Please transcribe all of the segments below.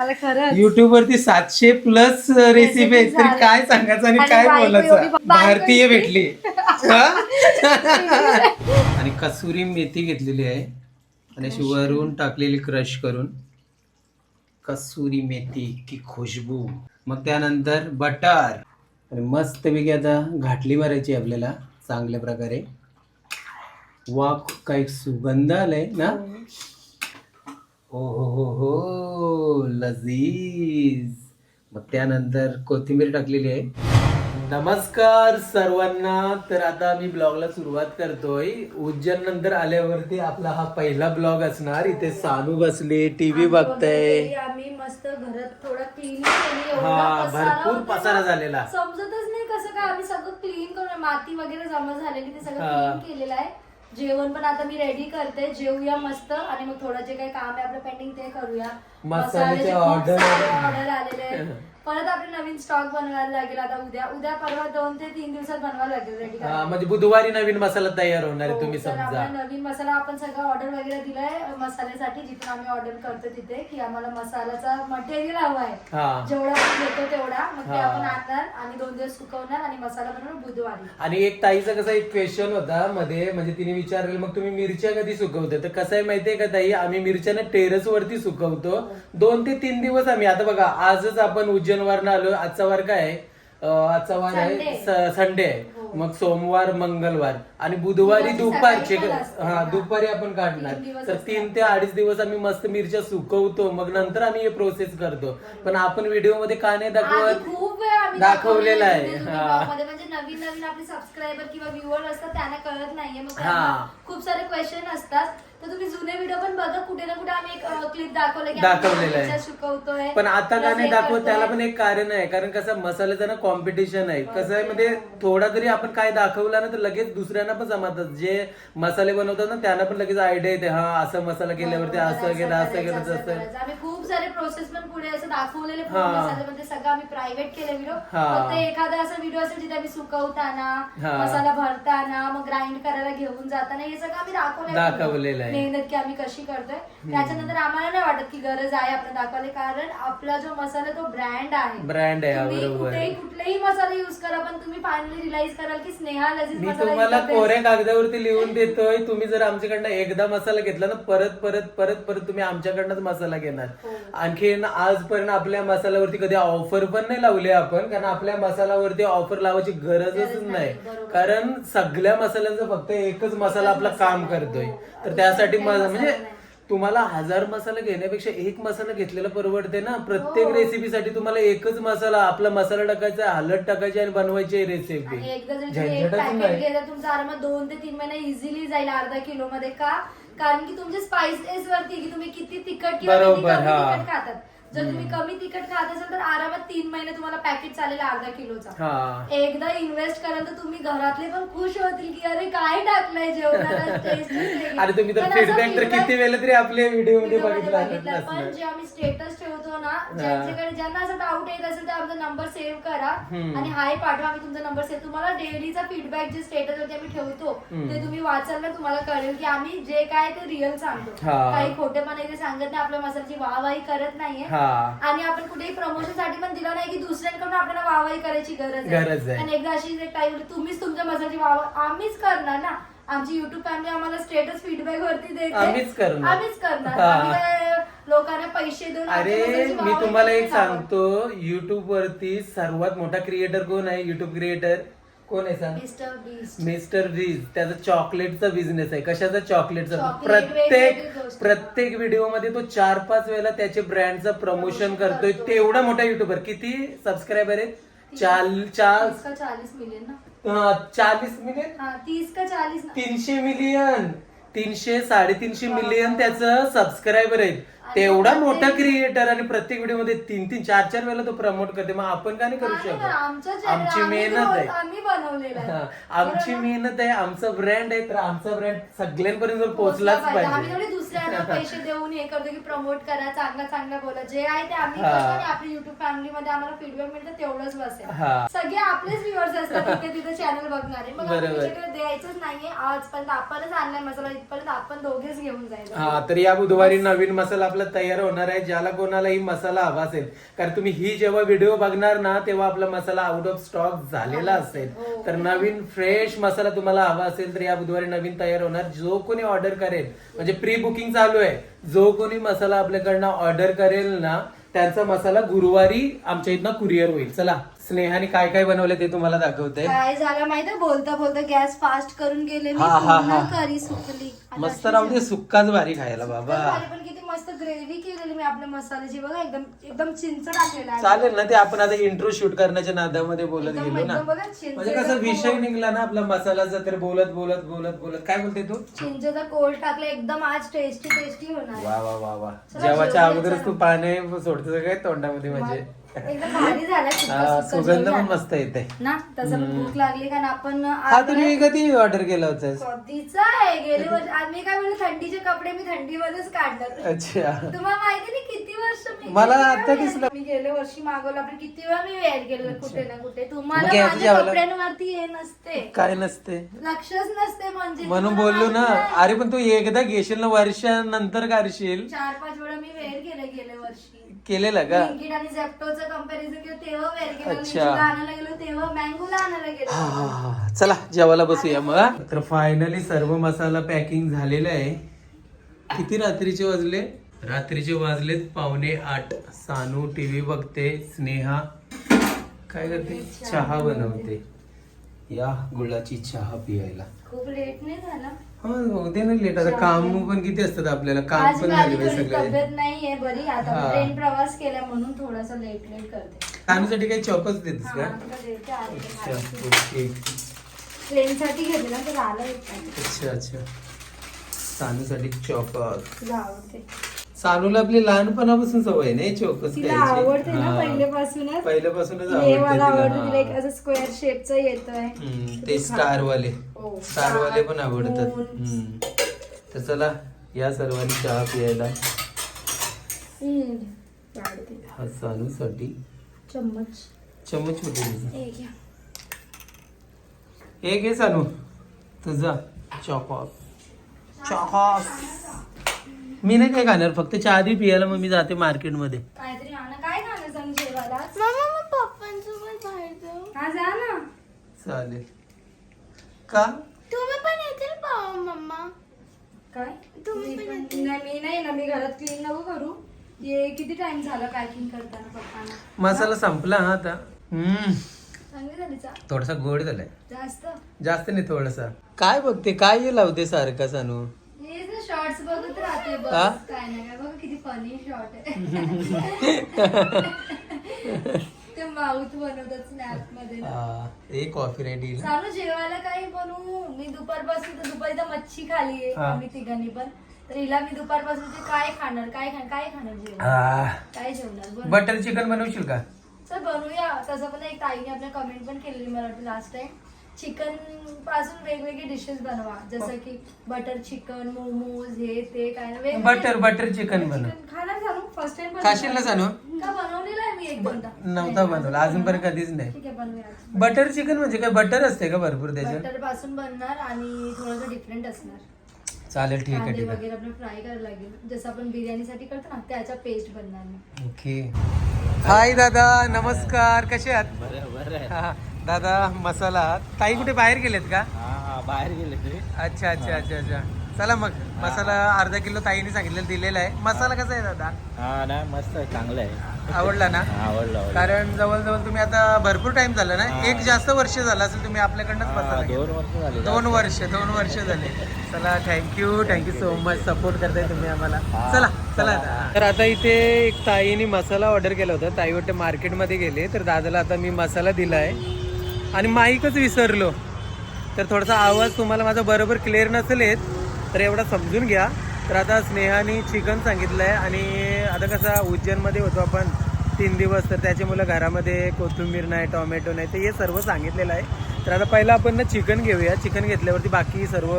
YouTube वरती सातशे plus recipe आहेत. तरी. काय सांगायचं आणि काय बोलायचं? भारतीय. भेटली. हा? आणि कसुरी मेथी घेतलेली आहे. आणि अशी वरून टाकलेली क्रश करून. कसुरी मेथी की खुशबू. मग त्यानंतर बटर. आणि मस्तपैकी आता घाटली मारायची आपल्याला चांगल्या प्रकारे. वा काही सुगंध आलाय ना? हो हो हो हो लजीज. मग त्यानंतर कोथिंबीर टाकलेली आहे. नमस्कार सर्वांना. तर आता आम्ही ब्लॉगला सुरुवात करतोय. उज्जैन नंतर आल्यावरती आपला हा पहिला ब्लॉग असणार. इथे सानू बसले टीव्ही बघताय. आम्ही मस्त घरात थोडा क्लीन केली एवढा हा भरपूर पसारा. झालेला. समजतच नाही कसं काय आम्ही सगळं क्लीन करून माती वगैरे जमा झालेली ते सगळं. क्लीन केलेलं आहे. जेवण पण आता मी रेडी करते. जेवूया मस्त. आणि मग थोडं जे काही काम आहे आपलं पेंडिंग ते करूया. मसाल्याचे ऑर्डर आलेले आहेत. परत आपले नवीन स्टॉक बनवायला लागेल. आता उद्या उद्या परवा दोन ते तीन दिवसात बनवायला लागेल रेडी हा, म्हणजे बुधवारी नवीन मसाला तयार होणार आहे तुम्ही हो, तर समजा. नवीन मसाला आपण सगळं ऑर्डर वगैरे दिलाय मसाल्यासाठी जिथून आम्ही ऑर्डर करतो तिथे की आम्हाला मसाल्याचा मटेरियल हवा आहे. हा. जेवढा आपण घेतो तेवढा मग ते हा. आपण आणणार आणि दोन दिवस सुकवणार आणि मसाला बनवणार बुधवारी. आणि एक ताईचा कसा एक क्वेश्चन होता मध्ये म्हणजे तिने विचारलेलं मग तुम्ही मिरच्या कधी सुकवते? तर कसं आहे माहितीये का ताई? आम्ही मिरच्या ना टेरेस वरती सुकवतो. दोन ते तीन दिवस आम्ही आता बघा आजच आपण उज्जैनवरनं आलो आजचा वार काय आहे अं, आजचा वार आहे. स- संडे आहे हो. मग सोमवार मंगळवार आणि बुधवारी बुधवारी दुपारचे सकाळी पण असते. हा दुपारी आपण काढणार दिवस तर. तीन ते अडीच दिवस आम्ही मस्त मिरच्या सुकवतो मग नंतर आम्ही हे प्रोसेस करतो पण आपण व्हिडिओमध्ये का नाही दाखवत खूप वेळा आम्ही दाखवलेलं आहे. जुने हा. vlog मध्ये म्हणजे नवीन नवीन आपले सबस्क्रायबर किंवा व्ह्युअर असतात त्यांना कळत नाहीये मग हा. खूप सारे क्वेश्चन असतात तर तुम्ही जुने व्हिडिओ पण बघा कुठे ना कुठे आम्ही एक क्लिप दाखवलं की दाखवलेलं आम्ही आहे. मिरच्या सुकवतोय पण आता का नाही हे दाखवत. त्याला पण एक कारण आहे कारण कसं मसाल्याचं ना कॉम्पिटिशन आहे कसं आहे म्हणजे थोडा जरी आपण काय दाखवला ना तर लगेच दुसऱ्यांना पण जमतात जे मसाले बनवतात ना त्यांना पण लगेच आयडिया येते हा असं मसाला केल्यावरती बरोबर, असं केलं असं केलं तसं करायचं. आम्ही खूप सारे प्रोसेस पण पुढे असं दाखवलेले हा. म्हणजे सगळं आम्ही प्रायव्हेट केले व्हिडिओ हा. फक्त एखादा असा व्हिडिओ असेल जिथे आम्ही सुकवताना हा. मसाला भरताना मग ग्राइंड करायला घेऊन जाताना हे सगळं आम्ही दाखवलंय दाखवलेलं आहे. मेहनत की आम्ही कशी करतोय. त्याच्यानंतर आम्हाला नाही वाटत की गरज आहे आपण दाखवायला कारण आपला जो मसाला तो ब्रँड आहे. ब्रँड आहे तुम्ही बरोबर. कुठेही कुठलेही मसाले युज करा पण तुम्ही फायनली रिअलाइज कराल की स्नेहा लजीज मी मसाला तुम्हाला. कोऱ्या कागदावरती लिहून देतोय तुम्ही जर आमच्याकडनं एकदा मसाला घेतला ना परत परत परत परत तुम्ही आमच्याकडनंच मसाला घेणार. हो. आणखीन आजपर्यंत आपल्या मसाल्यावरती कधी ऑफर पण नाही लावली आपण कारण आपल्या मसाल्यावरती ऑफर लावायची गरजच गरज नाही, नाही. बरोबर. कारण सगळ्या मसाल्यांचं फक्त एकच मसाला आपला काम करतोय. हो. तर त्यासाठी मसाला म्हणजे. तुम्हाला हजार मसाला घेण्यापेक्षा एक मसाला घेतलेला परवडते ना प्रत्येक हो. रेसिपीसाठी तुम्हाला एकच मसाला आपला मसाला टाकायचा हलद टाकायची आणि बनवायची रेसिपी आणि एकदा जर तुम्ही एक झंझटच पॅकेट नाही घेतलं तुमचं आरामात दोन ते तीन महिने इझिली जाईल अर्धा किलो मध्ये का कारण की तुमचे स्पाइसेस वरती की तुम्ही किती तिखट किंवा किती बरोबर, कमी हा. तिखट खातात जर तुम्ही कमी तिखट खात असाल तर आरामात तीन महिने तुम्हाला पॅकेट चालेल अर्धा किलोचा हा एकदा इन्व्हेस्ट कराल तर तुम्ही घरातले पण खुश होतील की अरे काय टाकलंय जेवणाला taste च वेगळी. आणि तुम्ही तर पण असा फीडबॅक तर feedback किती वेळेला तरी आपल्या व्हिडिओमध्ये बघितला बघितलं. पण. जे आम्ही स्टेटस ठेवतो ना ज्यांच्याकडे ज्यांना असं डाऊट येत असेल तर आमचा नंबर सेव्ह करा हम्म. आणि हाय पाठवा आम्ही तुमचा नंबर सेव्ह तुम्हाला डेलीचा फीडबॅक जे स्टेटस वरती आम्ही ठेवतो हम्म. ते तुम्ही वाचाल ना तुम्हाला कळेल की आम्ही जे काय ते रिअल सांगतो हा. काही खोटेपणा इथे सांगत नाही आपल्या मसाल्याची वाहवाही करत नाहीये हा आणि आपण कुठेही प्रमोशनसाठी पण दिलं नाही की दुसऱ्यांकडून आपल्याला वाहवाही करायची गरज गरज आहे. आणि एकदा अशी टाईम तुम्हीच तुमच्या मसाल्याची वाहवा आम्हीच करणार ना आमची युट्यूब फॅमिली आम्हाला स्टेटस फीडबॅक वरती देते आम्हीच करणार. आम्हीच करणार हा. आम्ही काय लोकांना पैसे देऊन अरे मी वाहवाही तुम्हाला एक. सांगतो युट्यूब वरती सर्वात मोठा क्रिएटर कोण आहे युट्यूब क्रिएटर कोण आहे सांग? Mister beast. मिस्टर रीज त्याचा चॉकलेटचा बिझनेस आहे. कशाचा चॉकलेटचा? Chocolate, प्रत्येक वेगवेगळी गोष्ट. प्रत्येक व्हिडिओमध्ये तो चार पाच वेळेला त्याचे ब्रँडचं प्रमोशन करतोय. करतो. तेवढा मोठा युट्यूबर किती सबस्क्रायबर आहेत? चाल चार तीस का चालीस मिलियन ना? चाळीस मिलियन हा तीस का चालीस ना? तीनशे मिलियन तीनशे साडेतीनशे मिलियन त्याचं सबस्क्रायबर आहेत. तेवढा मोठा क्रिएटर आणि प्रत्येक व्हिडिओमध्ये तीन तीन चार चार वेळेला तो प्रमोट करते. मग आपण का नाही करू शकतो? आमची मेहनत आहे. आमची? मेहनत आहे आमचा ब्रँड आहे तर आमचा ब्रँड सगळ्यांपर्यंत पोहोचलाच पाहिजे. दुसऱ्यांना पैसे देऊन हे करतो की प्रमोट करा चांगलं चांगलं बोला. जे आहे ते आम्ही आपल्या युट्यूब फॅमिली मध्ये आम्हाला फीडबॅक मिळतं तेवढंच बस आहे. हा. सगळे आपलेच व्ह्युअर्स असतात तिथे तिथे चॅनल बघणारे. मग. त्याच्याकडे द्यायचंच नाहीये. आजपर्यंत आपणच आणलाय मसाला इथपर्यंत आपण दोघेच घेऊन जायचं. हा तर या बुधवारी नवीन मसाला आपला तयार होणार आहे ज्याला कोणालाही मसाला हवा असेल. कारण तुम्ही ही जेव्हा व्हिडिओ बघणार ना तेव्हा आपला मसाला आउट ऑफ स्टॉक झालेला असेल. हो. तर नवीन फ्रेश मसाला तुम्हाला हवा असेल तर या बुधवारी नवीन तयार होणार. जो कोणी ऑर्डर करेल म्हणजे प्री बुकिंग चालू आहे जो कोणी मसाला आपल्याकडनं ऑर्डर करेल ना त्यांचा मसाला गुरुवारी आमच्या इथनं कुरिअर होईल. चला. स्नेहाने काय काय बनवलं ते तुम्हाला दाखवते. काय झालं माहितीये? बोलता बोलता गॅस फास्ट करून गेले मी हा, हा, पूर्ण हा. करी सुकली. मस्त राहू दे सुक्काच भारी खायला बाबा. भारी पण किती मस्त ग्रेव्ही केलेली मी आपल्या मसाल्याची बघा एकदम एकदम चिंच टाकलेला आहे. चालेल ना ते आपण आता इंट्रो शूट करण्याच्या नादामध्ये बोलत एकदम- गेलो ना. एकदम बघा, चिंचेचा म्हणजे कसा. विषय निघला ना आपला मसालाचा तर बोलत बोलत बोलत बोलत. काय बोलते तू? चिंचेचा कोळ टाकला एकदम आज टेस्टी टेस्टी होणार वा वा वा वा. चला, जेवाच्या जेवूया, अगोदरच चला. तू पाणी सोडतो सगळे तोंडामध्ये म्हणजे एकदम भारी झाला सुक्का- हा, सुक्का सुगंध. पण मस्त येते. ना तसं पण भूक लागली कारण आपण हा तुम्ही कधी ऑर्डर केला होता कधीचा आहे गेले वर्ष आज मी काय बोलले थंडीचे कपडे मी थंडीमध्येच काढणार. अच्छा. तुम्हाला माहिती नाही किती वर्ष मी मला किती आता वेळा दिसलं. मी गेल्या वर्षी मागवलं आपण किती वेळा मी वेअर केलं कुठे ना कुठे. तुम्हाला माझ्या जेवायला? कपड्यांवरती हे नसते. काय नसते? लक्षच नसते म्हणजे. म्हणून तुम्हाला बोललो ना माहिती नाही. अरे पण तू एकदा घेशील ना वर्षानंतर करशील. चार पाच वेळा मी वेअर केलं गेल्या वर्षी. केलेलं का? ब्लिंकिट आणि झेप्टोचं कंपॅरिझन केलं तेव्हा वेअर केलं अच्छा. लिचीला आणायला गेलो तेव्हा मँगोला आणायला हा, गेलो. हा, हा. चला जेवायला बसूया मग हा? तर फायनली सर्व मसाला पॅकिंग झालेला आहे. किती रात्रीचे वाजले? रात्रीचे वाजलेत पावणे आठ. सानू टीव्ही बघते स्नेहा. काय करते? चहा बनवते. या गुळाची चहा पियायला. खूप लेट नाही झाला. हा ना लेट आता काम पण किती असतात आपल्याला? काम आज पण माझी झाले थोडी सगळे. तब्येत नाहीये बरी. आता. ट्रेन प्रवास केला म्हणून थोडासा लेट लेट करते. सानूसाठी काही चॉकच देतेस का? अच्छा खायची. ओके. ट्रेनसाठी घेतला तर आलं एक अच्छा अच्छा. सानूसाठी चॉकस तुला आवडते सानूला आपली लहानपणापासून सवय नाही चोकस तिला आवडते ना पहिल्यापासूनच. पहिल्यापासूनच हे मला आवडतं तिला एक असं स्क्वेअर शेपचं येतोय. ते स्टार वाले हो. स्टार वाले पण आवडतात. तर चला या सर्वांनी चहा पियायला. हा सानूसाठी. चम्मच. चम्मच तुझा? हे. हे घे सानू. तुझा. चॉकॉस चॉकॉस मी नाही काय खाणार फक्त चहा आधी पियाला मग मी जाते मार्केटमध्ये. काहीतरी आणा काय खाणं सांग जेवायला? आज? मम्मा मग पप्पांसोबत बाहेर जाऊ. हा जा ना. चालेल. का? तुम्ही पण येतील पाव मम्मा काय? तुम्ही मी पण पण- नाही मी नाही ना मी घरात क्लीन नको करू. ये किती टाइम झाला पॅकिंग करताना पप्पांना? मसाला संपला हा आता. हम्म. चांगली झाली चा थोडासा गोड झालाय. जास्त? जास्त नाही थोडासा. काय बघते काय हे लावते सारखा सानू? शॉर्ट्स बघत राहते बस हा? काय बघ किती फनी शॉर्ट आहे. ते माउथ बनवतात स्नॅपमध्ये ना. हा, एक कॉफी रेडी चालू जेवायला काही बनवू? मी दुपारपासून तर दुपारी तर मच्छी खाली आहे हा. आम्ही तिघांनी पण. तर हिला मी दुपारपासून ते काय खाणार काय खाणार काय खाणार जेवण काय जेवणार? बरं. बटर चिकन बनवशील का? चल बनवूया. तसं पण एक ताईने आपल्या कमेंट पण केलेली मला वाटतं लास्ट टाइम चिकनपासून वेगवेगळे डिशेस बनवा. जसं की बटर चिकन मोमोज हे ते काय ना वेगवेगळे- बटर बटर चिकन बनव. चिकन खाणार झालो फर्स्ट टाइम खाशील ना सानू का बनवलेलं आहे मी एक दोनदा? नव्हता बनवला. अजूनपर्यंत कधीच नाही. ठीक आहे बनवूया आज. बटर चिकन म्हणजे काय? बटर असते का भरपूर त्याच्यात? बटरपासून बनणार आणि थोडंसं डिफरंट असणार. चालेल ठीक आहे कांदे ठीक आहे. वगैरे आपण फ्राय करायला लागेल. जसं आपण बिर्याणीसाठी करतो ना त्याचा पेस्ट बनणार. ओके हाय दादा. नमस्कार. कसे आहात? हा, दादा मसाला. ताई कुठे बाहेर गेलेत का? बाहेर गेले ते. अच्छा अच्छा अच्छा अच्छा. चला मग. मसाला अर्धा किलो ताईने सांगितलेलं दिलेला आहे. मसाला कसा आहे दादा? हा ना मस्त आहे चांगलं आहे. आवडला ना? हा, आवडलं आवडलं. कारण जवळजवळ तुम्ही आता भरपूर टाइम झाला ना? एक जास्त वर्ष झालं असेल तुम्ही आपल्याकडनंच हा, मसाला दोन. वर्ष झाले दोन वर्ष दोन वर्ष झाले. चला thank you thank you so much support करताय तुम्ही आम्हाला. हा, चला चला. तर आता इथे एक ताईने मसाला ऑर्डर केला होता. ताई वाटते मार्केटमध्ये गेले. तर दादाला आता मी मसाला दिलाय. आणि माईकच विसरलो. तर थोडासा आवाज तुम्हाला माझा बरोबर क्लिअर नसेल येत तर एवढा समजून घ्या. तर आता स्नेहाने चिकन सांगितलं आहे आणि आता कसा उज्जैनमध्ये होतो आपण तीन दिवस तर त्याच्यामुळे घरामध्ये कोथिंबीर नाही टॉमॅटो नाही तर हे सर्व सांगितलेलं आहे. तर आता पहिलं आपण ना चिकन घेऊया. चिकन घेतल्यावरती बाकी सर्व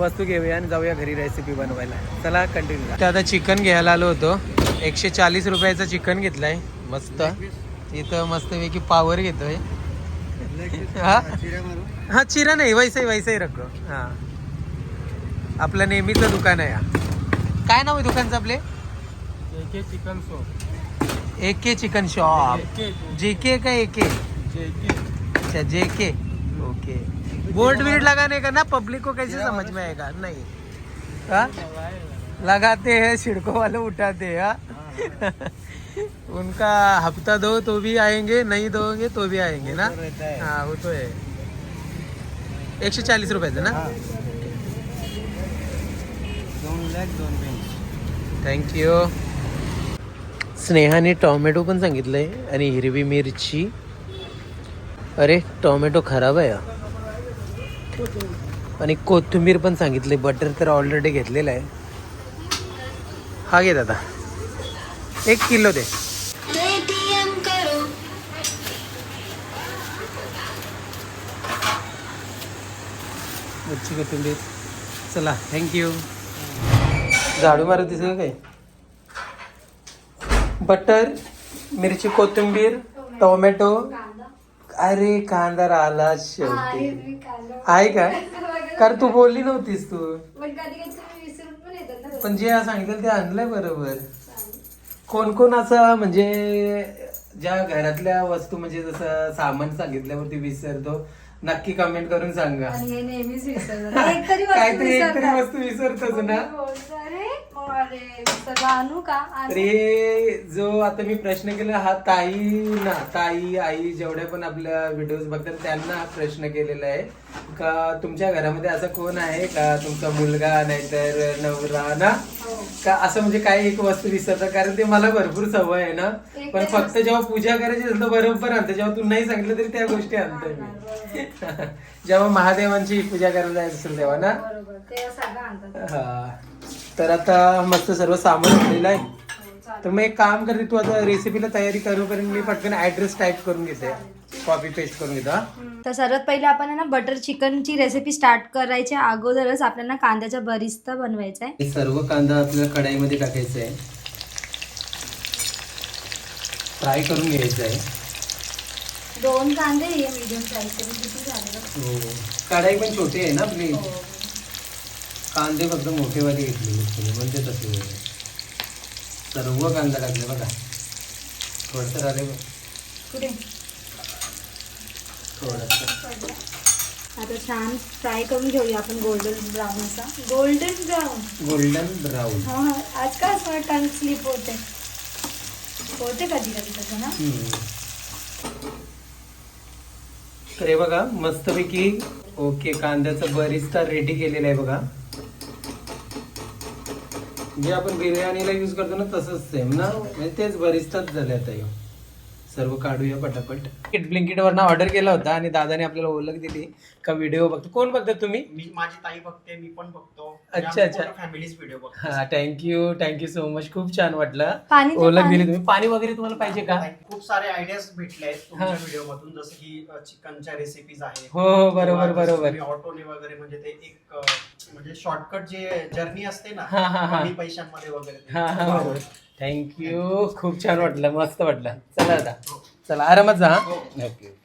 वस्तू घेऊया आणि जाऊया घरी रेसिपी बनवायला. चला कंटिन्यू तर आता चिकन घ्यायला आलो होतो. एकशे चाळीस रुपयाचं चिकन घेतलं आहे मस्त. इथं मस्तपैकी पावर घेतो आहे हा? चिरा नाही वैसे वैसे रखो हा. आपलं नेहमीचं दुकान आहे हा. काय नाव आहे दुकानचं आपले? J K chicken shop. A K chicken shop. J K का ए के जेके. अच्छा जे के ओके बोर्ड वीड लगाने का? ना पब्लिक को कैसे समझ में आएगा? नहीं. हाँ? लगाते हैं छिड़को वाले उठाते हैं हाँ? उनका हफ्ता दो तो भी आएंगे नहीं दोगे तो भी आएंगे ना? हाँ। वो तो है। एकशे चाळीस रुपयाचं ना? दोन लॅक दोन थँक्यू स्नेहाने टॉमॅटो पण सांगितलंय आणि हिरवी मिरची. अरे टॉमॅटो खराब आहे. आणि कोथिंबीर पण सांगितले बटर तर ऑलरेडी घेतलेलं आहे. हा घे दादा. एक किलो दे. कोथिंबीर. चला थँक्यू झाडू मारत दिसत काय बटर मिरची कोथिंबीर टोमॅटो. अरे कांदा आला शेवटी. आहे का? कारण तू बोलली नव्हतीस तू. पण जे सांगितलं ते आणलंय बरोबर. कोण कोण असं म्हणजे ज्या घरातल्या वस्तू म्हणजे जसं सामान सांगितल्यावरती विसरतो नक्की कमेंट करून सांगा. आणि हे नेहमीच विसरतात. एक तरी वस्तू काहीतरी विसरतात. वस्तू विसरतोच ना. मम्मी बोलते, अरे मग अरे विसरला? आणू का? आणू? तर हे जो आता मी प्रश्न केला हा ताई ना ताई आई जेवढ्या पण आपल्या व्हिडिओज बघतात त्यांना हा प्रश्न केलेला आहे. का तुमच्या घरामध्ये असं कोण आहे? का तुमचा मुलगा नाहीतर नवरा ना. का असं म्हणजे काही एक वस्तू विसरतात कारण ते मला भरपूर सवय आहे ना. पण फक्त जेव्हा पूजा करायची असेल तर बरोबर आणतं. जेव्हा तू नाही सांगितलं तरी त्या गोष्टी आणतोय मी. जेव्हा महादेवांची पूजा करायला जायचं असेल तेव्हा ना? हा. तर आता मस्त सर्व सामान आणलेलं आहे. तर मग एक काम करते तू आता रेसिपीला तयारी करूपर्यंत मी पटकन ऍड्रेस टाईप करून घेते कॉपी पेस्ट करून घेतो हा. तर सर्वात पहिले आपण आहे ना बटर चिकनची रेसिपी स्टार्ट करायच्या अगोदरच आपल्याला कांद्याचा बरिस्ता बनवायचा आहे हे सर्व कांदा आपल्याला कढाईमध्ये टाकायचा आहे फ्राय करून घ्यायचं आहे दोन कांदे हे मीडियम किती झाले बघ. हो कढाई पण छोटी आहे ना आपली हो. कांदे फक्त मोठेवाले घेतले म्हणजे तसे. सर्व कांदा टाकले बघा. थोडंसं बघ. कुठे? थोडंसं. आता छान फ्राय करून घेऊया आपण गोल्डन ब्राऊन असा. गोल्डन ब्राऊन गोल्डन ब्राऊन हा आज का असं टंग स्लिप होते. होते कधी कधी तसं ना? तर हे बघा मस्तपैकी ओके कांद्याचं बरिस्ता रेडी केलेला आहे बघा. जे आपण बिर्याणीला यूज करतो ना तसंच सेम ना? म्हणजे तेच बरिस्ताच झाले आता येऊ सर्व काढूया पटापट. ब्लिंकिट वरनं ऑर्डर केला होता आणि दादाने आपल्याला ओळख दिली का व्हिडिओ बघतो. कोण बघतात तुम्ही? मी माझी ताई बघते मी पण बघतो. अच्छा, अच्छा. फॅमिलीज व्हिडिओ बघतो. हा थँक्यू थँक्यू सो मच खूप छान वाटलं. ओळख. दिली तुम्ही. पाणी वगैरे तुम्हाला पाहिजे का? खूप सारे आयडियाज भेटले आहेत तुमच्या हा. व्हिडिओ मधून जसं की चिकनच्या रेसिपीज आहेत. हो हो बरोबर बरोबर. ऑटोने वगैरे म्हणजे ते एक म्हणजे शॉर्टकट जे जर्नी असते ना हा, हा, हा. कमी पैशांमध्ये वगैरे थँक्यू खूप छान वाटलं मस्त वाटलं. चला आता. चला आरामात जा हा. ओके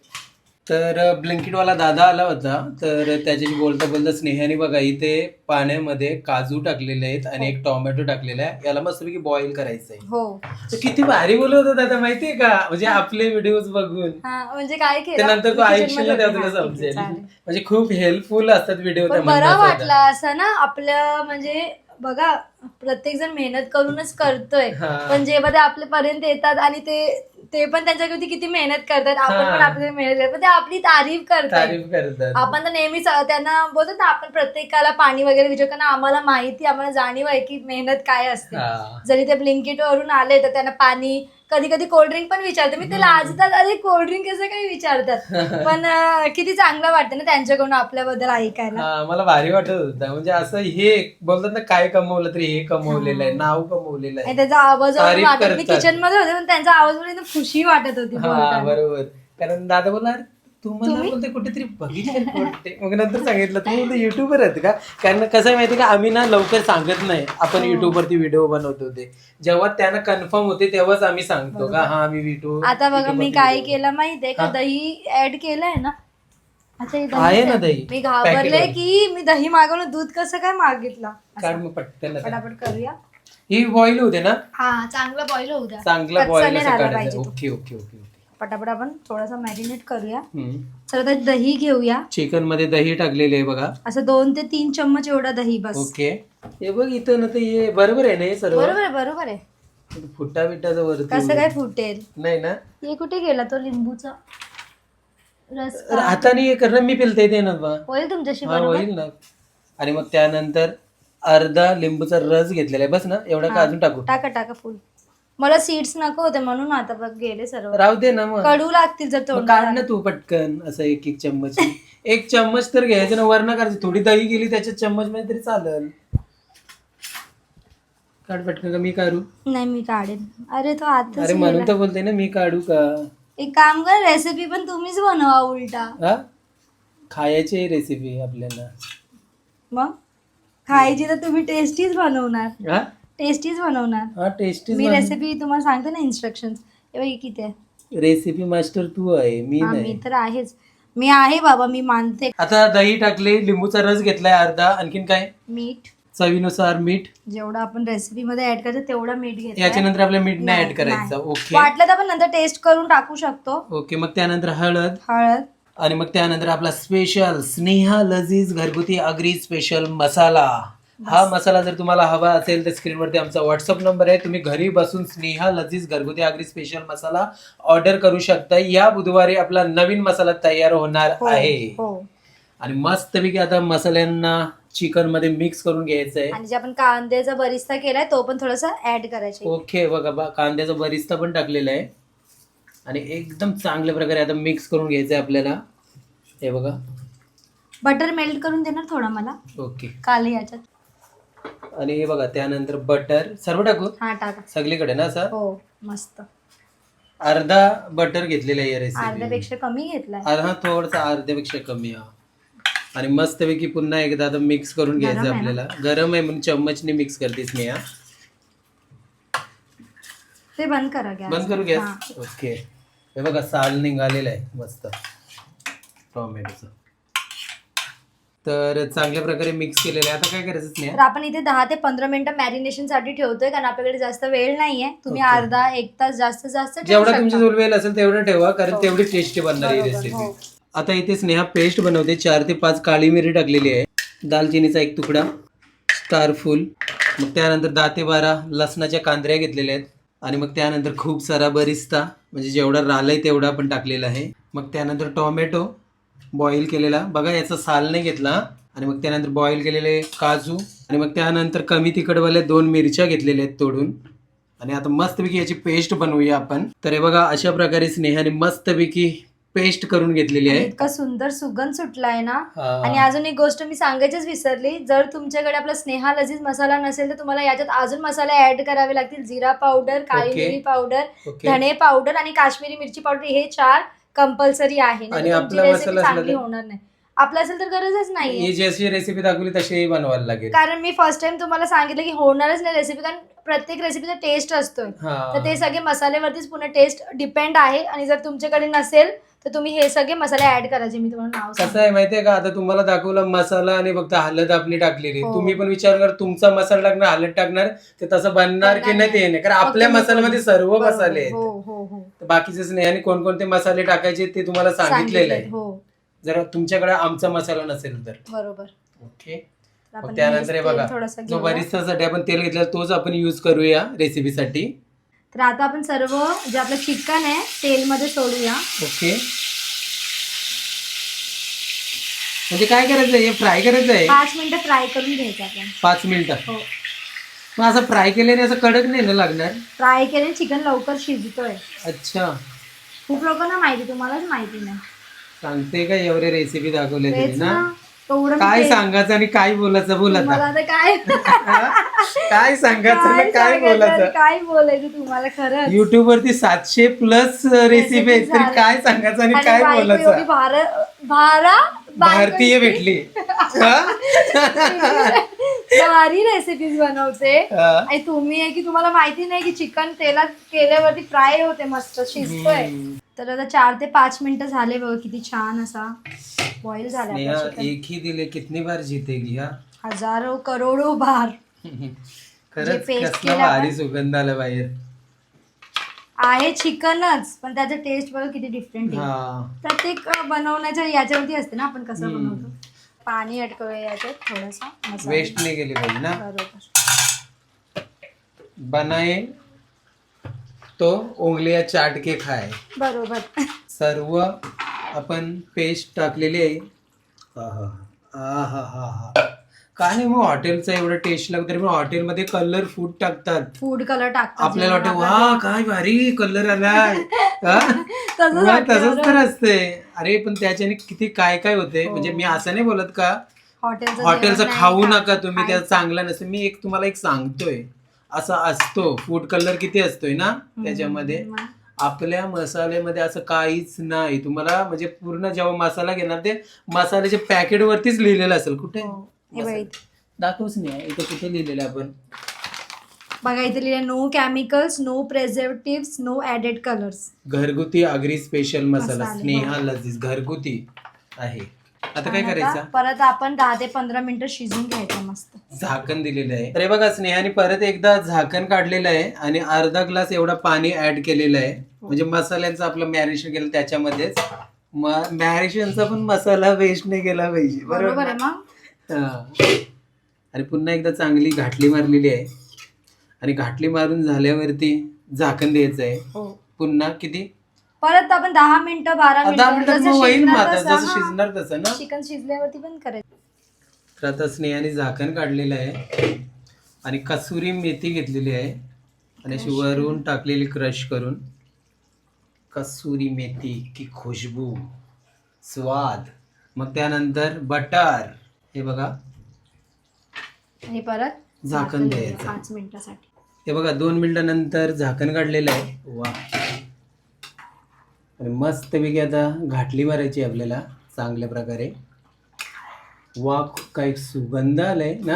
तर ब्लँकेटवाला दादा आला होता. तर त्याच्याशी बोलता बोलता स्नेहाने बघा इथे पाण्यामध्ये काजू टाकलेले आहेत आणि एक टोमॅटो टाकलेला आहे. याला मस्तपैकी बॉईल करायचं आहे. हो. तर किती भारी बोलत होता दादा माहितीये का? म्हणजे आपले व्हिडिओज बघून. हा म्हणजे काय केलं? नंतर तू मी ऐकशील ना तेव्हा तुला. समजेल हा, ठीक आहे, चालेल. म्हणजे खूप हेल्पफुल असतात व्हिडिओ पण बरा वाटला असं ना आपलं म्हणजे बघा प्रत्येक जण मेहनत करूनच करतोय. पण जेव्हा ते आपल्यापर्यंत येतात आणि ते ते पण त्यांच्याकडे किती मेहनत करतात आपण. पण आपली मेहनत करतो ते आपली तारीफ करतात करतात आपण तर नेहमीच त्यांना बोलतात ना आपण प्रत्येकाला पाणी वगैरे विचार कारण आम्हाला माहिती आम्हाला जाणीव आहे की मेहनत काय असते. जरी ते ब्लिंकिट वरून आले तर त्यांना पाणी कधी कधी कोल्ड्रिंक पण विचारते. मी ते लाजतात अरे कोल्ड्रिंक कसं काही विचारतात. पण अं, किती चांगलं वाटतं ना त्यांच्याकडून आपल्याबद्दल ऐकायला. हा मला भारी वाटत होतं. म्हणजे असं हे बोलतात ना काय कमवलं तरी हे कमवलेलं आहे नाव कमवलेलं आणि आहे त्याचा आवाज वरून तारीफ वाटत मी करतात. किचनमध्ये होते पण त्यांचा आवाज एकदम खुशी वाटत होती हा बोलताना. बरोबर. कारण दादा बोलला "अरे, तू मला तुम्ही? बोलते कुठेतरी बघितलं मग नंतर सांगितलं तू बोलतो युट्यूबर आहेत का कारण कसं आहे माहिती का आम्ही ना लवकर सांगत नाही आपण हो. युट्यूब वरती व्हिडिओ बनवतो ते जेव्हा त्यांना कन्फर्म होते तेव्हाच आम्ही सांगतो का हा मी व्हिडिओ आता बघा मी काय केलं माहितीये का हा. दही ऍड केलंय ना अच्छा हे आहे ना. दही. मी घाबरले Packet की मी दही मागवलं दूध कसं काय मागितलं. मग पटकन आता. करूया ही बॉईल होते ना हा चांगलं बॉईल होऊ द्या चांगला कच्चा बॉईल नाही असं राहिला काढायचं तो. ओके ओके ओके पटापट आपण थोडासा मॅरिनेट करूया. हम्म. तर आता दही घेऊया. चिकनमध्ये दही टाकलेली आहे बघा. असं दोन ते तीन चम्मच एवढा दही बस. ओके. हे बघ इथं ना ते हे बरोबर आहे ना हे सर्व? बरोबर आहे बरोबर आहे. फुटा बिटाचं वरती कसं काय फुटेल? नाही ना? हे कुठे गेला तो लिंबूचा? रस हाताने हे करणं मी पिलते ते ना बा. होईल तुमच्याशी हा बरोबर? होईल ना. आणि मग त्यानंतर अर्धा लिंबूचा रस घेतलेला आहे. बस ना एवढा का अजून टाकू? टाका टाका फुल. मला सीड्स नको होते म्हणून आता बघ गेले सर्व. राहू दे ना मग. कडू लागतील जर मग तोंड काढ ना तू पटकन असं एक एक चम्मच. एक चम्मच तर घ्यायचं ना वरण करायचं थोडी दही गेली त्याच्यात चम्मच मध्ये तरी चालेल. काढ पटकन का? मी काढू? नाही मी काढेन. अरे तो अरे म्हणून. तर बोलते ना मी काढू का? एक काम कर रेसिपी पण तुम्हीच बनवा उलटा. हा? खायची रेसिपी आपल्याला. मग? खायची तर तुम्ही टेस्टीच बनवणार. हा? टेस्टीच बनवणार. हा टेस्टी मी रेसिपी तुम्हाला सांगते ना इन्स्ट्रक्शन किती आहे रेसिपी मास्टर तू आहे मी हा, मी नाही तर आहेच. मी आहे बाबा मी मानते. आता दही टाकले लिंबूचा रस घेतलाय अर्धा. आणखीन काय? मीठ. चवीनुसार मीठ. जेवढं आपण रेसिपी मध्ये ऍड करायचं तेवढं मीठ घेतलं याच्यानंतर आपल्या मीठ नाही ऍड करायचं. ओके वाटलं तर आपण नंतर टेस्ट करून टाकू शकतो. ओके मग त्यानंतर हळद. हळद. आणि मग त्यानंतर आपला स्पेशल स्नेहा लजीज घरगुती आगरी स्पेशल मसाला. हा मसाला जर तुम्हाला हवा असेल तर स्क्रीनवरती आमचा व्हॉट्सअप नंबर आहे. तुम्ही घरी बसून स्नेहा लजीज घरगुती आगरी स्पेशल मसाला ऑर्डर करू शकता या बुधवारी आपला नवीन मसाला तयार होणार हो, आहे. हो. आणि मस्तपैकी आता मसाल्यांना चिकनमध्ये मिक्स करून घ्यायचं आहे आणि जे आपण कांद्याचा बरिस्ता केलाय तो पण थोडासा ऍड करायचा ओके बघा कांद्याचा बरिस्ता पण टाकलेला आहे. आणि एकदम चांगल्या प्रकारे आता मिक्स करून घ्यायचं आहे आपल्याला. हे बघा. बटर मेल्ट करून देणार थोडा मला. ओके काल याच्यात. आणि हे बघा त्यानंतर बटर सर्व टाकू? हा टाका. सगळीकडे ना असं? हो मस्त. अर्धा बटर घेतलेलं आहे या रेसिपी अर्ध्यापेक्षा कमी घेतलाय. अर्धा थोडसा अर्ध्यापेक्षा कमी हा. आणि मस्तपैकी पुन्हा एकदा आता मिक्स करून घ्यायचं गरम आहे आपल्याला. गरम आहे म्हणून चम्मचने मिक्स करतेस मी हा. ते बंद करा गॅस. बंद करू गॅस? ओके. हे बघा साल निघालेलं आहे. मस्त. टोमॅटोचं. तर चांगल्या प्रकारे मिक्स केलेलं आहे. आता काय करायचं तर नाही आपण इथे दहा ते पंधरा मिनिटं मॅरिनेशनसाठी ठेवतोय कारण आपल्याकडे जास्त वेळ नाहीये. तुम्ही Okay. अर्धा एक तास जास्त जास्त ठेवू जेवढा शकता. तुमच्या जवळ वेळ असेल तेवढं ठेवा कारण हो. तेवढी टेस्टी बनणार ही बरोबर, रेसिपी हो. आता इथे स्नेहा पेस्ट बनवते. चार ते पाच काळी मिरी टाकलेली आहे. दालचिनीचा एक तुकडा स्टार फुल मग त्यानंतर दहा ते बारा लसणाच्या कांदऱ्या घेतलेल्या आहेत. आणि मग त्यानंतर खूप सारा बरिस्ता म्हणजे जेवढा रालाय तेवढा पण टाकलेला आहे. मग त्यानंतर टोमॅटो बॉईल केलेला. बघा याचा साल नाही घेतला. आणि मग त्यानंतर बॉईल केलेले काजू. आणि मग त्यानंतर कमी तिखटवाल्या दोन मिरच्या घेतलेल्या आहेत तोडून. आणि आता मस्तपैकी याची पेस्ट बनवूया आपण. तर हे बघा अशा प्रकारे स्नेहाने मस्तपैकी पेस्ट करून घेतलेली आहे. इतका सुंदर सुगंध सुटलाय ना. आणि अजून एक गोष्ट मी सांगायचीच विसरली. जर तुमच्याकडे आपला स्नेहा लजीज मसाला नसेल तर तुम्हाला याच्यात अजून मसाले ऍड करावे लागतील. जिरा पावडर काळी. मिरी पावडर धणे पावडर आणि काश्मीरी मिरची पावडर हे चार कंपल्सरी आहे आणि तुमची आपला मसाला चांगली? होणार नाही आपला असेल तर गरजच ही नाहीये. जशी रेसिपी दाखवली तशी बनवायला लागेल. कारण मी फर्स्ट टाइम तुम्हाला सांगितलं की होणारच नाही रेसिपी कारण प्रत्येक रेसिपीचा टेस्ट असतोय. तर ते सगळे मसाल्यावरतीच पुन्हा टेस्ट डिपेंड आहे. आणि जर तुमच्याकडे नसेल तर तुम्ही हे सगळे मसाले ऍड करायचे मी तुम्हाला नाव कसं. आहे माहितीये का? आता तुम्हाला दाखवलं मसाला आणि फक्त हळद आपली टाकलेली. हो. तुम्ही पण विचार कर तुमचा मसाला टाकणार हळद टाकणार ते तसं बनणार की नाही ते नाही. कारण आपल्या मसाल्यामध्ये. सर्व. मसाले आहेत. हो हो हो. तर बाकीचे स्नेहाने कोणकोणते मसाले टाकायचे ते तुम्हाला सांगितलेलं आहे. जर तुमच्याकडे आमचा मसाला नसेल तर. बरोबर. ओके. मग त्यानंतर हे बघा जो. बरिस्तासाठी आपण तेल घेतलेला तोच आपण युज करूया रेसिपीसाठी तर आता आपण सर्व जे आपलं चिकन आहे तेलमध्ये सोडूया. ओके. म्हणजे काय करायचं आहे फ्राय करायचं आहे पाच मिनिटं फ्राय करून घ्यायचं आपण. पाच मिनिटं. हो. मग असं फ्राय केल्याने असं कडक नाही ना लागणार? फ्राय केले चिकन लवकर शिजतोय. अच्छा. खूप लोकांना माहिती तुम्हालाच माहिती नाही. सांगते का एवढे रेसिपी दाखवले तेच ना? ना तेवढं काय सांगायचं आणि काय बोलायचं बोल मला आता आता काय काय सांगायचं आणि काय सांगायचं आणि बोलायचं? काय बोलायचं तुम्हाला खरंच? युट्यूब वरती सातशे प्लस रेसिपी आहेत तरी झाल्या. काय सांगायचं आणि आणि काय बायको एवढी बोलायचं भार भारा भारतीय भेटली? भारी रेसिपीज बनवते. हा. आणि तुम्ही आहे की तुम्हाला माहिती नाही की चिकन तेलात केल्यावरती फ्राय होते मस्त शिजतोय. हम्म. तर आता चार ते पाच मिनिटं झाले बघ किती छान असा बॉईल झाला स्नेहा आपला chicken. एक ही दिले कितनी बार जीतेगी हा हजारो करोडो बार खरंच paste कसला केलं भारी आपण. सुगंध आला बाहेर आहे चिकनच पण त्याचं टेस्ट बघा किती डिफरंट आहे हा प्रत्येक अ, बनवण्याच्या याच्यावरती असते ना आपण कसं हम्म. बनवतो पाणी अटकवूया याच्यात थोडासा मसाला. वेस्ट नाही गेली पाहिजे ना बरोबर बनाए तो उंगलिया चाट के खाए बरोबर सर्व आपण पेस्ट टाकलेली आहे आहा. आहाहाहा. का नाही मग हॉटेलचा एवढं टेस्ट लागतं तरी पण हॉटेलमध्ये कलर फूड टाकतात फूड कलर टाकतात आपल्याला वाटतं. वा काय भारी कलर आलाय हा? तसंच मग वाटतं तसंच तर बरोबर. असते अरे पण त्याच्याने किती काय काय होते हो. म्हणजे मी असं नाही बोलत का हॉटेलचं हॉटेलचं जेवण नाही खाऊ. नका तुम्ही. त्या चांगलं नसतं मी एक तुम्हाला एक सांगतोय असं असतो. फूड कलर किती असतोय ना? त्याच्यामध्ये. आपल्या मसाल्यामध्ये असं काहीच नाही. तुम्हाला म्हणजे पूर्ण जेव्हा मसाला घेणार ते मसाल्याच्या पॅकेट वरतीच लिहिलेलं असेल. कुठे? हो. हे बघा इथे. दाखवच नाही. इथं कुठे लिहिलेलं आहे आपण? बघा इथे लिहिलं no chemicals no preservative no added colours घरगुती आगरी स्पेशल मसाला. मसाले, स्नेहा लजीज घरगुती आहे. आता काय करायचं? परत आपण दहा ते पंधरा मिनिटं शिजून घ्यायचं मस्त. झाकण दिलेलं आहे. तर हे बघा स्नेहाने परत एकदा झाकण काढलेलं आहे आणि अर्धा ग्लास एवढा पाणी ऍड केलेलं आहे. म्हणजे मसाल्यांचं आपलं मॅरिनेशन केलं त्याच्यामध्येच. मॅरिनेशनचा पण मसाला वेस्ट नाही गेला पाहिजे. बरोबर आहे? मग? हा. आणि पुन्हा एकदा चांगली घाटली मारलेली आहे. आणि घाटली मारून झाल्यावरती झाकण द्यायचं आहे. हो. पुन्हा किती? परत आपण दहा मिनिटं बारा दहा मिनिटं. मिनिटात जसं मग होईल मग शिजणार आता तसं, जसं हा. शिजणार तसं ना? चिकन शिजल्यावरती पण करायचं. तर आता स्नेहाने झाकण काढलेलं आहे. आणि कसुरी मेथी घेतलेली आहे. आणि अशी वरून टाकलेली क्रश करून कसुरी मेथी की खुशबू स्वाद. मग त्यानंतर बटर. हे बघा. आणि परत झाकण द्यायचं. द्यायचं. पाच मिनिटासाठी. हे बघा दोन मिनिटानंतर झाकण काढलेलं आहे. वा. आणि मस्तपैकी आता घाटली मारायची आपल्याला चांगल्या प्रकारे. वा काय सुगंध आलाय ना?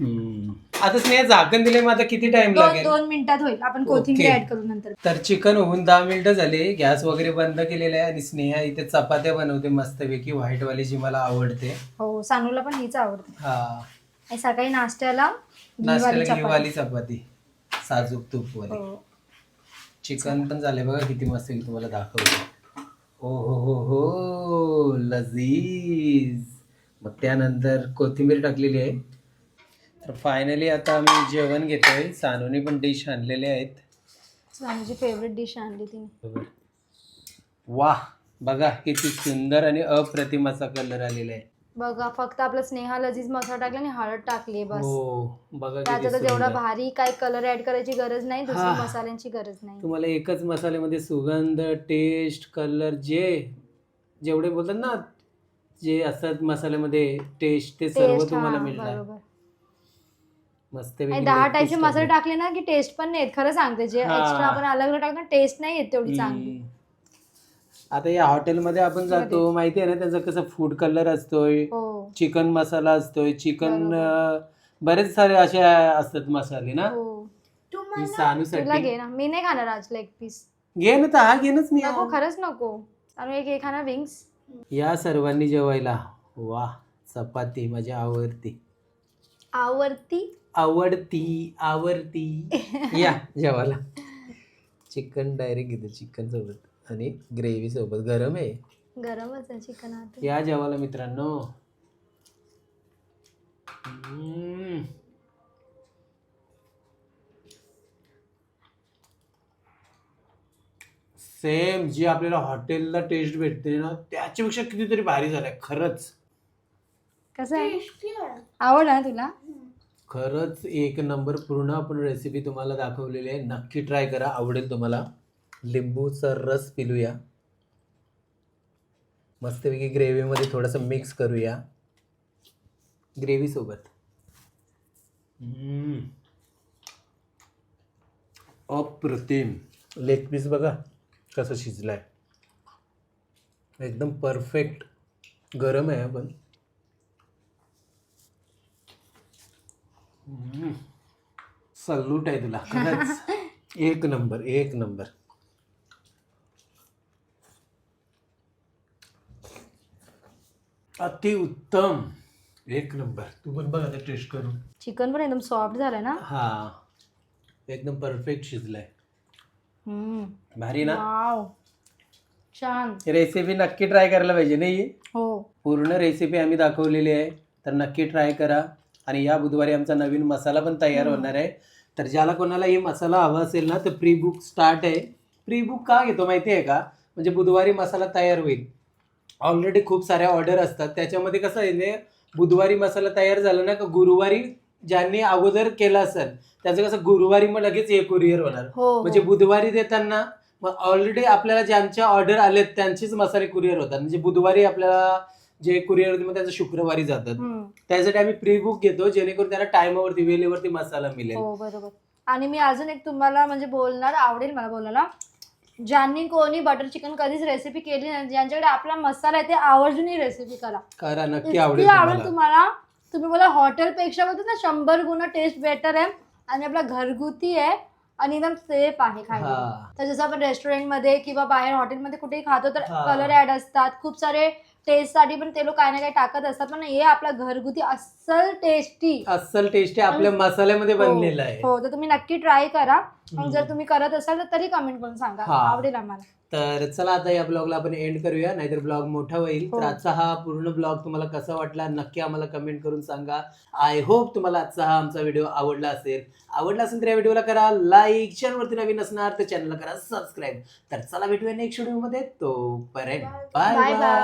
हम्म. आता स्नेहा झाकण दिले मग आता किती टाइम दोन लागेल? दोन मिनिटात होईल. आपण कोथिंबीर. ऍड करू नंतर. तर चिकन होऊन दहा मिनिटं झाले गॅस वगैरे बंद केलेला आहे आणि स्नेहा इथे चपात्या बनवते मस्तपैकी व्हाईट वाली जी मला आवडते. हो सानूला पण हीच आवडते. हा. आणि सकाळी नाश्त्याला नाश्त्याला घीवाली घी वाली चपाती. चपाती साजूक तूप वाली. हो. चिकन पण झाले बघा किती मस्त आहे तुम्हाला दाखवतो. ओ हो हो हो लजीज. मग त्यानंतर कोथिंबीर टाकलेली आहे. तर फायनली आता आम्ही जेवण घेतोय. सानूने पण डिश आणलेले आहेत. सानूची फेवरेट डिश आणली तिने बरोबर. वाह बघा किती सुंदर आणि अप्रतिम असा कलर आलेला आहे. बघा फक्त आपला स्नेहा लजीज मसाला टाकला आणि हळद टाकली बस. हो बघा किती सुंदर. भारी काय कलर ऍड करायची गरज नाही हा. दुसऱ्या मसाल्यांची गरज नाही. तुम्हाला एकच मसाल्यामध्ये सुगंध टेस्ट कलर जे जेवढे बोलतात ना जे असतात मसाल्यामध्ये टेस्ट ते सर्व टेस्ट तुम्हाला मिळणार. बरोबर. मस्त आणि दहा टाईपचे मसाले टाकले ना की टेस्ट पण नाही येत खरं सांगते जे हा. एक्स्ट्रा आपण अलग अलग टाकतो टेस्ट नाही येत तेवढी चांगली. आता या हॉटेलमध्ये आपण जातो माहिती आहे ना त्यांचा कसा फूड कलर असतोय हो. चिकन मसाला असतोय चिकन बरोबर. बरेच सारे असे असतात मसाले ना? हो. ही तुला सानूसाठी घे ना. मी नाही खाणार आज लेग पीस घे ना तर हा घेणच मी. नको खरंच नको. आणि एक एक खाना विंग्स या सर्वांनी जेवायला. वा चपाती माझी आवडती. आवडती? आवडती आवडती. या जेवायला. चिकन डायरेक्ट घेतो चिकन सोबत. आणि ग्रेव्ही सोबत. गरम आहे? गरमच आहे चिकन आता. या जेवायला मित्रांनो. हम्म. सेम जी आपल्याला हॉटेलला टेस्ट भेटते ना त्याच्यापेक्षा कितीतरी भारी झालाय खरंच. कसं आहे? आवडला ना तुला? खरंच एक नंबर पूर्ण आपण रेसिपी तुम्हाला दाखवलेली आहे. नक्की ट्राय करा आवडेल तुम्हाला. लिंबूचा रस पिलूया. मस्तपैकी ग्रेव्हीमध्ये थोडंसं मिक्स करूया. ग्रेव्हीसोबत. अप्रतिम. लेग पीस बघा कसं शिजलाय. एकदम परफेक्ट गरम आहे पण. सल्यूट आहे तुला. खरंच. एक नंबर एक नंबर. अति उत्तम एक नंबर. तू पण बघ आता टेस्ट करून. चिकन पण एकदम सॉफ्ट झालंय ना? हा. एकदम परफेक्ट शिजलाय. हम्म. भारी ना? वाव छान. रेसिपी नक्की ट्राय करायला पाहिजे नाही? हो. पूर्ण रेसिपी आम्ही दाखवलेली आहे. तर नक्की ट्राय करा. आणि या बुधवारी आमचा नवीन मसाला पण तयार. होणार आहे. तर ज्याला कोणाला हे मसाला हवा असेल ना तर प्री बुक स्टार्ट आहे. प्री बुक का घेतो माहिती आहे का? म्हणजे बुधवारी मसाला तयार होईल. ऑलरेडी खूप साऱ्या ऑर्डर असतात. त्याच्यामध्ये कसं आहे ते बुधवारी मसाला तयार झाला ना का गुरुवारी ज्यांनी अगोदर केला असेल त्याचं कसं गुरुवारी मग लगेच हे कुरिअर होणार. हो म्हणजे हो. बुधवारी देताना मग ऑलरेडी आपल्याला ज्यांच्या ऑर्डर आलेत त्यांचीच मसाले कुरिअर होतात. म्हणजे बुधवारी आपल्याला जे कुरिअर होते मग त्यांचं शुक्रवारी जातात. हम्म. त्यासाठी आम्ही प्री बुक घेतो जेणेकरून त्यांना टायमावरती वेळेवरती मसाला मिळेल. हो बरोबर. आणि मी अजून एक तुम्हाला म्हणजे बोलणार आवडेल मला बोलायला. ज्यांनी कोणी बटर चिकन कधीच रेसिपी केली नाही ज्यांच्याकडे आपला मसाला आहे ते आवर्जून ही रेसिपी करा. करा नक्की इतकी आवडेल आवडेल तुम्हाला. तुम्हाला. तुम्ही बोला हॉटेलपेक्षा बोलतो ना शंभर गुण टेस्ट बेटर आहे. आणि आपला घरगुती आहे आणि एकदम सेफ आहे खायला. हा. तर जसं आपण रेस्टॉरंटमध्ये किंवा बाहेर हॉटेलमध्ये कुठेही खातो तर हा. कलर ऍड असतात. खूप सारे टेस्टसाठी पण ते लोक काही ना काही टाकत असतात पण हे आपला घरगुती अस्सल टेस्टी अस्सल टेस्ट आपल्या मसाल्यामध्ये बनलेलं आहे. हो तर तुम्ही नक्की ट्राय करा. मग जर तुम्ही करत असाल तर तरी कमेंट करून सांगा. हा. आवडेल आम्हाला. तर चला आता या ब्लॉगला आपण एंड करूया नाहीतर ब्लॉग मोठा होईल. तर हो. आजचा हा पूर्ण ब्लॉग तुम्हाला कसा वाटला नक्की आम्हाला कमेंट करून सांगा. आय होप तुम्हाला आजचा हा आमचा व्हिडिओ आवडला असेल. आवडला असेल तर या व्हिडिओला करा लाईक चॅनलवरती नवीन असणार तर चॅनलला करा सबस्क्राईब तर चला भेटूया नेक्स्ट व्हिडिओमध्ये. तोपर्यंत बाय बाय बाय बाय